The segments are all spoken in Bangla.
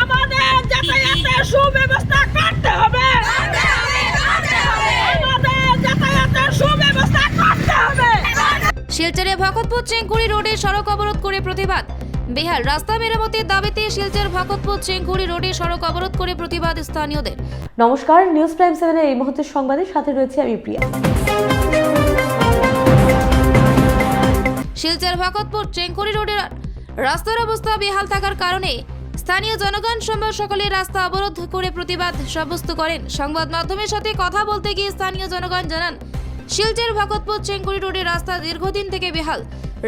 আমাদের যাতায়াতের সুব্যবস্থা করতে হবে। আমাদের যাতায়াতের সুব্যবস্থা করতে হবে। শিলচরে ভকতপুর চেঙ্কুড়ি রোডে সড়ক অবরোধ করে প্রতিবাদ। বিহার রাস্তা মেরামতির দাবিতে শিলচর ভকতপুর চেঙ্কুড়ি রোডে সড়ক অবরোধ করে প্রতিবাদ স্থানীয়দের। নমস্কার নিউজ প্রাইম সেভেনের এই মুহূর্তের সংবাদের সাথে রয়েছে আমি প্রিয়া। শিলচর ভকতপুর চেঙ্কুড়ি রোডের রাস্তার অবস্থা বেহাল থাকার কারণে স্থানীয় জনগণ সোমবার সকালে রাস্তা অবরোধ করে প্রতিবাদ সাব্যস্ত করেন। সংবাদ মাধ্যমের সাথে কথা বলতে গিয়ে স্থানীয় জনগণ জানান, শিলচর ভকতপুর চেঙ্কুড়ি রোডের রাস্তা দীর্ঘদিন থেকে বেহাল।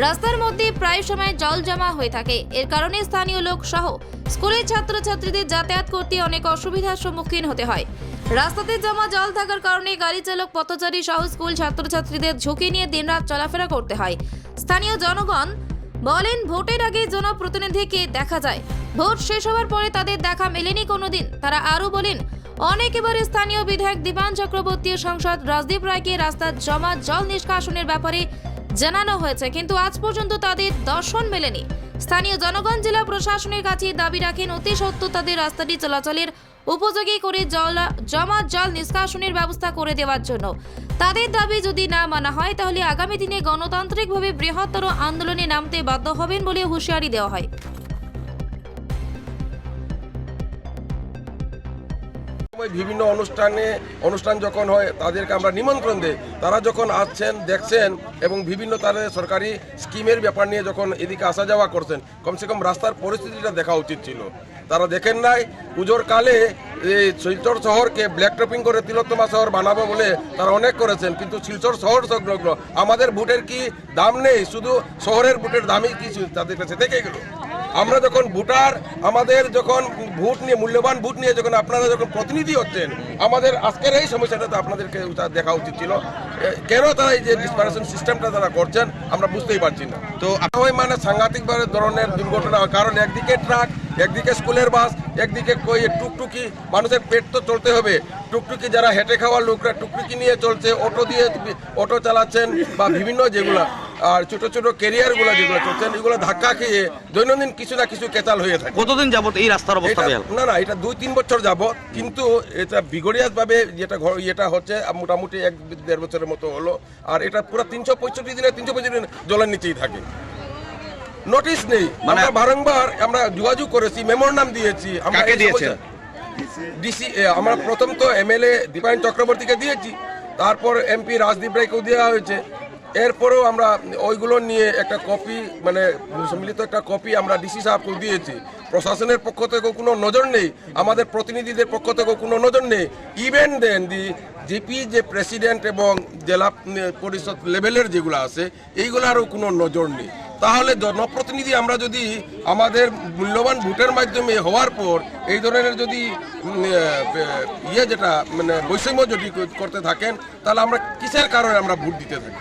রাস্তার মধ্যে প্রায় সময় জল জমা হয়ে থাকে। এর কারণে স্থানীয় লোক সহ স্কুলের ছাত্রছাত্রীদের যাতায়াত করতে অনেক অসুবিধার সম্মুখীন হতে হয়। রাস্তাতে জমা জল থাকার কারণে গাড়ি চালক পথচারী সহ স্কুল ছাত্রছাত্রীদের ঝুঁকি নিয়ে দিনরাত চলাফেরা করতে হয়। স্থানীয় জনগণ বলেন, ভোটের আগে জনপ্রতিনিধিকে দেখা যায়। ভোট শেষ হওয়ার পরে তাদের দেখা মেলেনি কোনোদিন। তারা আরও বলেন, অনেক এবারে স্থানীয় বিধায়ক দীপান চক্রবর্তী সংসদ রাজদীপ রায়কে রাস্তার জমা জল নিষ্কাশনের ব্যাপারে জানানো হয়েছে, কিন্তু আজ পর্যন্ত তাদের দর্শন মেলেনি। স্থানীয় জনগণ, জেলা প্রশাসনের কাছে দাবি রাখেন, অতি সত্য তাদের রাস্তাটি চলাচলের উপযোগী করে জল, জমা জল নিষ্কাশনের ব্যবস্থা করে দেওয়ার জন্য। তাদের দাবি যদি না মানা হয়, তাহলে আগামী দিনে গণতান্ত্রিকভাবে বৃহত্তর আন্দোলনে নামতে বাধ্য হবেন বলে হুঁশিয়ারি দেওয়া হয়। সময় বিভিন্ন অনুষ্ঠানে, অনুষ্ঠান যখন হয়, তাদেরকে আমরা নিমন্ত্রণ দিই। তারা যখন আসছেন, দেখছেন এবং বিভিন্ন তাদের সরকারি স্কিমের ব্যাপার নিয়ে যখন এদিকে আসা যাওয়া করছেন, কমসে কম রাস্তার পরিস্থিতিটা দেখা উচিত ছিল। তারা দেখেন নাই, পুজোর কালে এই শিলচর শহরকে ব্ল্যাক টপিং করে তিলোত্তমা শহর বানাবো বলে তারা অনেক করেছেন, কিন্তু শিলচর শহর সংলগ্ন, আমাদের বুটের কি দাম নেই? শুধু শহরের বুটের দামই কি তাদের কাছে থেকে গেল? আমরা যখন ভোটার, আমাদের যখন ভোট নিয়ে, মূল্যবান ভোট নিয়ে যখন আপনারা যখন প্রতিনিধি হচ্ছেন, আমাদের আজকের এই সমস্যাটা তো আপনাদেরকে দেখা উচিত ছিল। কেন তারা এই যে ডিসপারেশন সিস্টেমটা তারা করছেন, আমরা বুঝতেই পারছি না। তো ওই মানে সাংঘাতিক ধরনের দুর্ঘটনা কারণ, একদিকে ট্রাক, একদিকে স্কুলের বাস, একদিকে কই টুকটুকি, মানুষের পেট তো চলতে হবে। টুকটুকি যারা হেঁটে খাওয়া লোকরা টুকটুকি নিয়ে চলছে, অটো দিয়ে, অটো চালাচ্ছেন বা বিভিন্ন যেগুলা। আর ছোট ছোট ক্যারিয়ারগুলো যেগুলো চলছেন এগুলো ধাক্কা খেয়ে দৈনন্দিন কিছু না কিছু কেচাল হয়ে থাকে। কতদিন যাবত এই রাস্তার অবস্থা বেহাল না না এটা দুই তিন বছর যাব কিন্তু এটা বিগড়িয়াস ভাবে যেটা ঘ- এটা হচ্ছে মোটামুটি এক দেড় বছরের মতো হলো আর এটা পুরো তিনশো পঁয়ষট্টি দিনে তিনশো পঁয়ষট্টি দিন জলের নিচেই থাকে। নোটিশ নেই মানে- বারংবার আমরা যোগাযোগ করেছি মেমোর নাম দিয়েছি আমরা কাকে এই দিয়েছেন? ডিসি এ, আমরা প্রথম তো এমএলএ দীপায়ন চক্রবর্তীকে দিয়েছি তারপর এমপি রাজদীপ রায়কেও দেওয়া হয়েছে এরপরেও আমরা ওইগুলো নিয়ে একটা কপি মানে সম্মিলিত একটা কপি আমরা ডিসি সাহেবকেও দিয়েছি। প্রশাসনের পক্ষ থেকেও কোনো নজর নেই, আমাদের প্রতিনিধিদের পক্ষ থেকেও কোনো নজর নেই। ইভেন দেন দি জিপি যে প্রেসিডেন্ট এবং জেলা পরিষদ লেভেলের যেগুলো আছে এইগুলারও কোনো নজর নেই। তাহলে জনপ্রতিনিধি আমরা যদি আমাদের মূল্যবান ভোটের মাধ্যমে হওয়ার পর, এই ধরনের যদি ইয়ে যেটা মানে বৈষম্য যদি করতে থাকেন, তাহলে আমরা কিসের কারণে আমরা ভোট দিতে থাকি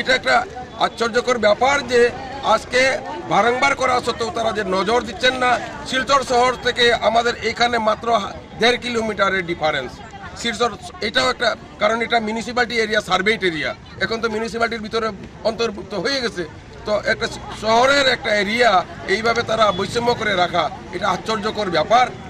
এটা একটা আশ্চর্যকর ব্যাপার যে আজকে বারংবার করা সত্ত্বেও তারা যে নজর দিচ্ছেন না, শিলচর শহর থেকে আমাদের এখানে মাত্র দেড় কিলোমিটারের ডিফারেন্স শিলচর, এটাও একটা, কারণ এটা মিউনিসিপ্যালিটি এরিয়া সার্ভেট এরিয়া এখন তো মিউনিসিপ্যালিটির ভিতরে অন্তর্ভুক্ত হয়ে গেছে। তো একটা শহরের একটা এরিয়া এইভাবে তারা বৈষম্য করে রাখা, এটা আশ্চর্যকর ব্যাপার।